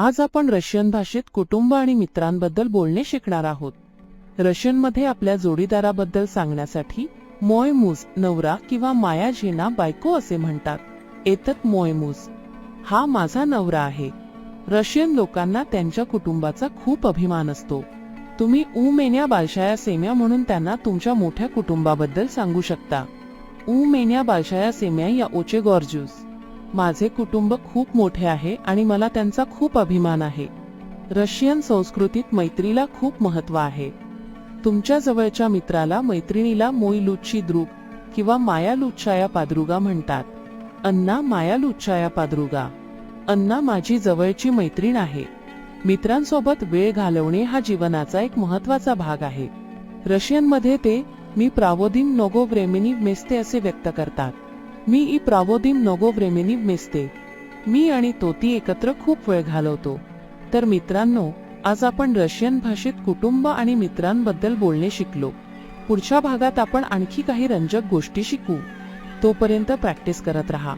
आज आपण रशियन भाषेत कुटुंब आणि मित्रांबद्दल बोलणे शिकणार आहोत. रशियनमध्ये आपल्या जोडीदाराबद्दल सांगण्यासाठी मोयमूज नवरा किंवा माया झेना बायको असे म्हणतात. एतत मोयमूज हा माझा नवरा आहे. रशियन लोकांना त्यांच्या कुटुंबाचा खूप अभिमान असतो. तुम्ही ऊ मेन्या बालशाया सेम्या म्हणून त्यांना तुमच्या मोठ्या कुटुंबाबद्दल सांगू शकता. ऊ मेन्या बालशाया सेम्या या ओचे गॉर्ज्यूस माझे कुटुंब खूप मोठे आहे आणि मला त्यांचा खूप अभिमान आहे. रशियन संस्कृतीत मैत्रीला खूप महत्त्व आहे. तुमच्या जवळच्या मित्राला मैत्रिणीला मोईलुच्ची द्रुग किंवा मायालुच्छाया पादरुगा म्हणतात. अन्ना मायालुच्छाया पादरुगा. अन्ना माझी जवळची मैत्रीण आहे. मित्रांसोबत वेळ घालवणे हा जीवनाचा एक महत्त्वाचा भाग आहे. रशियनमध्ये ते मी प्रावोदिन नोगो व्रेमेनी मेस्ते असे व्यक्त करतात. मी ई प्रावोदिम नोगो व्रेमेनी मी आणि तोती एकत्र खूप वेळ घालवतो. तर मित्रांनो आज आपण रशियन भाषेत कुटुंब आणि मित्रांबद्दल बोलणे शिकलो. पुढच्या भागात आपण आणखी काही रंजक गोष्टी शिकू. तोपर्यंत प्रॅक्टिस करत राहा.